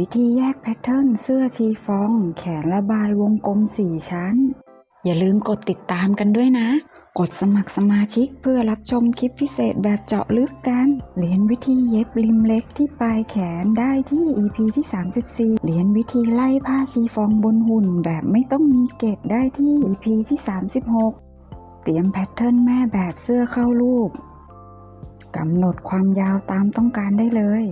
วิธีแยกแพทเทิร์นเสื้อชีฟอง แขนระบายวงกลม 4 ชั้น อย่าลืมกดติดตามกันด้วยนะ กดสมัครสมาชิกเพื่อรับชมคลิปพิเศษแบบเจาะลึกกัน เรียนวิธีเย็บริมเล็กที่ปลายแขนได้ที่ EP ที่ 34 เรียนวิธีไล่ผ้าชีฟองบนหุ่นแบบไม่ต้องมีเกตได้ที่ EP ที่ 36 เตรียมแพทเทิร์นแม่แบบเสื้อเข้ารูปกำหนดความยาวตามต้องการได้เลย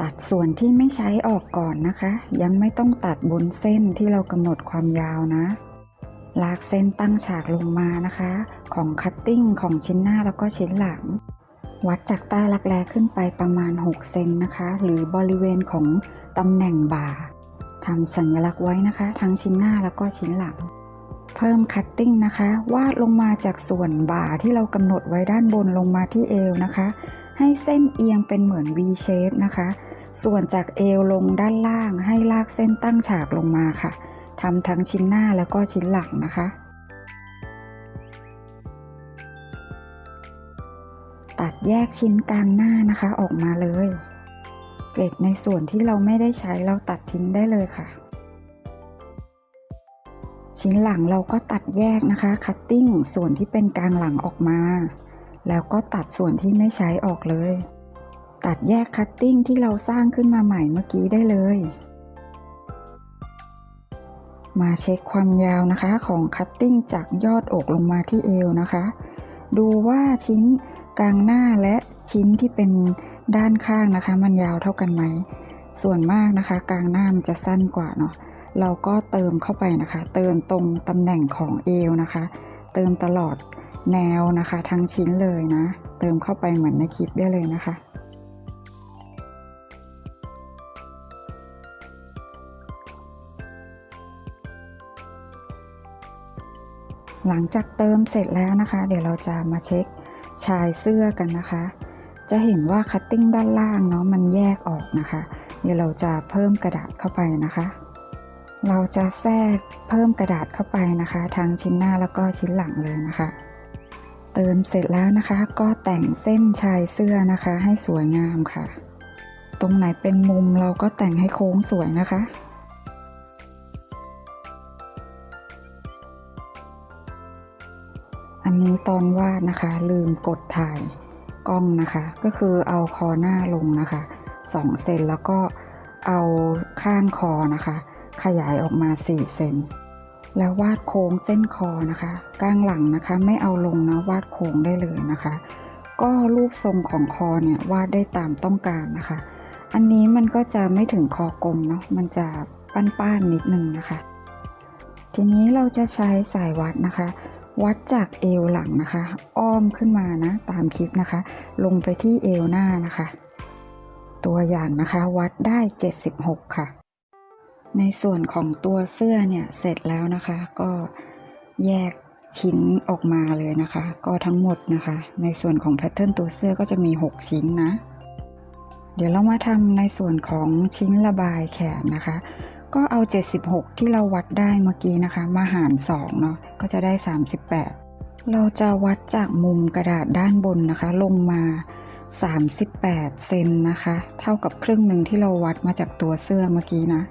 ตัดส่วนที่ไม่ใช้ออกก่อนนะคะ ยังไม่ต้องตัดบนเส้นที่เรากำหนดความยาวนะ ลากเส้นตั้งฉากลงมานะคะ ของคัตติ้งของชิ้นหน้าแล้วก็ชิ้นหลัง วัดจากใต้รักแร้ขึ้นไปประมาณ 6 เซนนะคะ หรือบริเวณของตำแหน่งบ่าทำสัญลักษณ์ไว้นะคะ ทั้งชิ้นหน้าแล้วก็ชิ้นหลัง เพิ่มคัตติ้งนะคะ วาดลงมาจากส่วนบ่าที่เรากำหนดไว้ด้านบนลงมาที่เอวนะคะ ให้เส้นเอียงเป็นเหมือน V shape นะคะ ส่วนจากเอวลงด้านล่างให้ลากเส้นตั้งฉากลงมาค่ะทำทั้งชิ้นหน้าแล้วก็ชิ้นหลังนะคะ ตัดแยกชิ้นกลางหน้านะคะออกมาเลย เกล็ดในส่วนที่เราไม่ได้ใช้เราตัดทิ้งได้เลยค่ะ ชิ้นหลังเราก็ตัดแยกนะคะ คัตติ้งส่วนที่เป็นกลางหลังออกมา แล้วก็ตัดส่วนที่ไม่ใช้ออกเลย ตัดแยกคัตติ้งที่เราสร้างขึ้นมาใหม่เมื่อกี้ได้เลย มาเช็คความยาวนะคะของคัตติ้งจากยอดอกลงมาที่เอวนะคะ ดูว่าชิ้นกลางหน้าและชิ้นที่เป็นด้านข้างนะคะ มันยาวเท่ากันไหม ส่วนมากนะคะ กลางหน้ามันจะสั้นกว่าเนาะเราก็เติมเข้าไปนะคะ เติมตรงตำแหน่งของเอวนะคะ เติมตลอดแนวนะคะ ทั้งชิ้นเลยนะ เติมเข้าไปเหมือนในคลิปได้เลยนะคะ หลังจากเติมเสร็จแล้วนะคะ เดี๋ยวเราจะมาเช็คชายเสื้อกันนะคะ จะเห็นว่าคัตติ้งด้านล่างเนาะมันแยกออกนะคะ เดี๋ยวเราจะเพิ่มกระดาษเข้าไปนะคะ เราจะแทรกเพิ่มกระดาษเข้าไปนะคะ ทั้งชิ้นหน้าแล้วก็ชิ้นหลังเลยนะคะ เติมเสร็จแล้วนะคะก็แต่งเส้นชายเสื้อนะคะให้สวยงามค่ะ ตรงไหนเป็นมุมเราก็แต่งให้โค้งสวยนะคะ อันนี้ตอนวาดนะคะ ลืมกดถ่ายกล้องนะคะ ก็คือเอาคอหน้าลงนะคะ2เซนแล้วก็เอาข้างคอนะคะ ขยายออกมา4เซนแล้ววาดโค้งเส้นคอนะคะกลางหลังนะคะ ไม่เอาลงนะวาดโค้งได้เลยนะคะ ก็รูปทรงของคอเนี่ยวาดได้ตามต้องการนะคะ อันนี้มันก็จะไม่ถึงคอกลมเนาะมันจะป้านๆนิดนึงนะคะ ทีนี้เราจะใช้สายวัดนะคะ วัดจากเอวหลังนะคะ อ้อมขึ้นมานะ ตามคลิปนะคะ ลงไปที่เอวหน้านะคะ ตัวอย่างนะคะวัดได้ 76 ค่ะ ในส่วนของตัวเสื้อเนี่ยเสร็จแล้วนะคะ ก็แยกชิ้นออกมาเลยนะคะ ก็ทั้งหมดนะคะ ในส่วนของแพทเทิร์นตัวเสื้อก็จะมี 6 ชิ้นนะ เดี๋ยวเรามาทำในส่วนของชิ้นระบายแขนนะคะ ก็เอา 76 ที่เราวัดได้เมื่อกี้นะคะ มาหาร2เนาะก็จะได้ 38 เราจะวัดจากมุมกระดาษด้านบนนะคะ ลงมา 38 เซนนะคะ เท่ากับครึ่งหนึ่งที่เราวัดมาจากตัวเสื้อเมื่อกี้นะ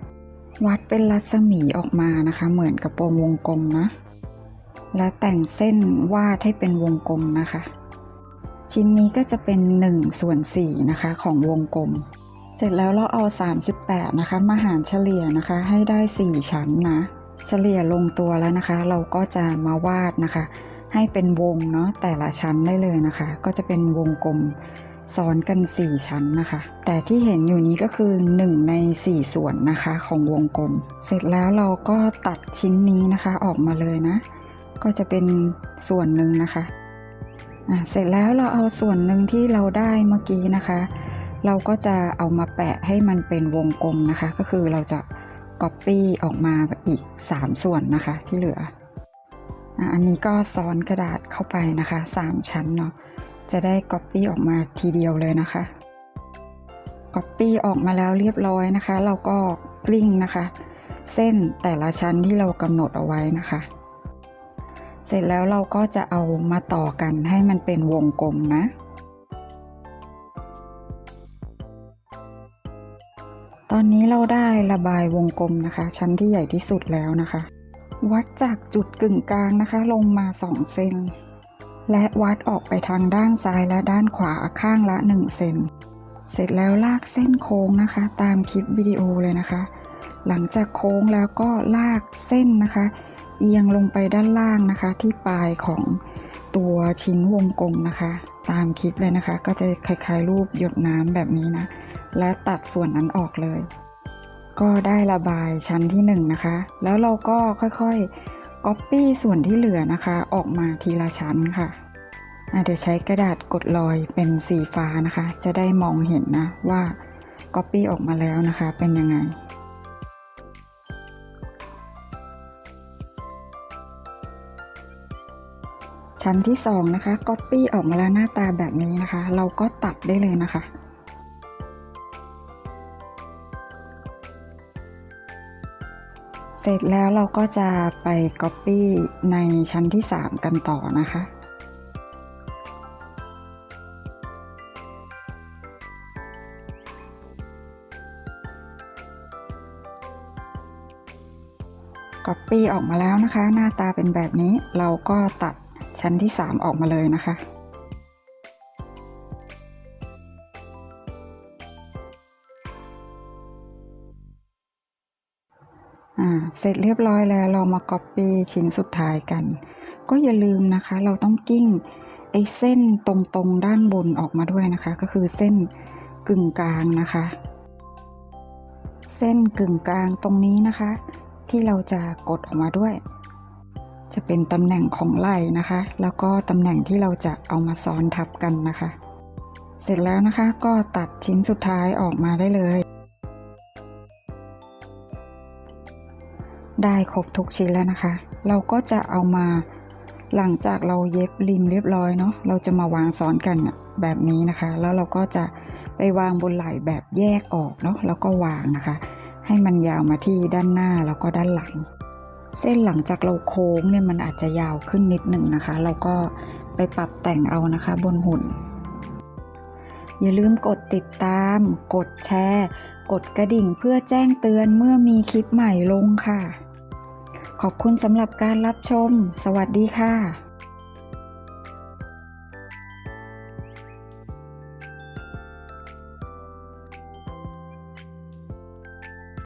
วัดเป็นรัศมีออกมานะคะ เหมือนกับวงวงกลมนะแล้วแต่งเส้นวาดให้เป็นวงกลมนะคะ ชิ้นนี้ก็จะเป็น1ส่วน4นะคะของวงกลม เสร็จแล้วเราเอา 38 นะคะ มาหารเฉลี่ยนะคะ ให้ได้ 4 ชั้นนะ เฉลี่ยลงตัวแล้วนะคะ เราก็จะมาวาดนะคะ ให้เป็นวงเนาะแต่ละชั้นได้เลยนะคะ ก็จะเป็นวงกลมซ้อนกัน 4 ชั้นนะคะ แต่ที่เห็นอยู่นี้ก็คือ 1 ใน 4 ส่วนนะคะของวงกลม เสร็จแล้วเราก็ตัดชิ้นนี้นะคะออกมาเลยนะ ก็จะเป็นส่วนหนึ่งนะคะะเสร็จแล้วเราเอาส่วนหนึ่งที่เราได้เมื่อกี้นะคะ เราก็จะเอามาแปะให้มันเป็นวงกลมนะคะ ก็คือเราจะ Copy ออกมาอีก 3 ส่วนนะคะที่เหลือ อันนี้ก็ซ้อนกระดาษเข้าไปนะคะ 3 ชั้นเนาะจะได้ Copy ออกมาทีเดียวเลยนะคะ Copy ออกมาแล้วเรียบร้อยนะคะ เราก็กลิ้งนะคะ เส้นแต่ละชั้นที่เรากำหนดเอาไว้นะคะ เสร็จแล้วเราก็จะเอามาต่อกันให้มันเป็นวงกลมนะ อนนี้เราได้ระบายวงกลมนะคะ ชั้นที่ใหญ่ที่สุดแล้วนะคะ วัดจากจุดกึ่งกลางนะคะ ลงมา 2 เซน และวัดออกไปทางด้านซ้ายและด้านขวาข้างละ 1 เซน เสร็จแล้วลากเส้นโค้งนะคะ ตามคลิปวิดีโอเลยนะคะ หลังจากโค้งแล้วก็ลากเส้นนะคะ เอียงลงไปด้านล่างนะคะ ที่ปลายของตัวชิ้นวงกลมนะคะ ตามคลิปเลยนะคะ ก็จะคล้ายๆรูปหยดน้ำแบบนี้นะ และตัดส่วนนั้นออกเลย ก็ได้ระบายชั้นที่1นงนะคะ แล้วเราก็ค่อยๆก๊อปปี้ส่วนที่เหลือนะคะ ออกมาทีละชั้นค่ะเดี๋ยวใช้กระดาษกดรอยเป็นสีฟ้านะคะ จะได้มองเห็นนะว่าก๊อปปี้ออกมาแล้วนะคะ เป็นยังไงชั้นที่2นะคะก๊อปปี้ออกมาแล้วหน้าตาแบบนี้นะคะ เราก็ตัดได้เลยนะคะ เสร็จแล้วเราก็จะไป Copy ในชั้นที่ 3 กันต่อนะคะ Copy ออกมาแล้วนะคะ หน้าตาเป็นแบบนี้เราก็ตัดชั้นที่ 3 ออกมาเลยนะคะ ร็จเรียบร้อยแล้วเรามา Copy ชิ้นสุดท้ายกัน ก็อย่าลืมนะคะ เราต้องกิ้งไอ้เส้นตรงๆด้านบนออกมาด้วยนะคะ ก็คือเส้นกึ่งกลางนะคะ เส้นกึ่งกลางตรงนี้นะคะ ที่เราจะกดออกมาด้วย จะเป็นตำแหน่งของไหล่นะคะ แล้วก็ตำแหน่งที่เราจะเอามาซ้อนทับกันนะคะ เสร็จแล้วนะคะก็ตัดชิ้นสุดท้ายออกมาได้เลย ได้ครบทุกชิ้นแล้วนะคะ เราก็จะเอามาหลังจากเราเย็บริมเรียบร้อยเนาะเราจะมาวางซ้อนกันแบบนี้นะคะ แล้วเราก็จะไปวางบนไหล่แบบแยกออกเนาะแล้วก็วางนะคะ ให้มันยาวมาที่ด้านหน้าแล้วก็ด้านหลัง เส้นหลังจากเราโค้งเนี่ยมันอาจจะยาวขึ้นนิดหนึ่งนะคะ เราก็ไปปรับแต่งเอานะคะบนหุ่น อย่าลืมกดติดตาม กดแชร์ กดกระดิ่งเพื่อแจ้งเตือนเมื่อมีคลิปใหม่ลงค่ะ ขอบคุณสำหรับการรับชม สวัสดีค่ะ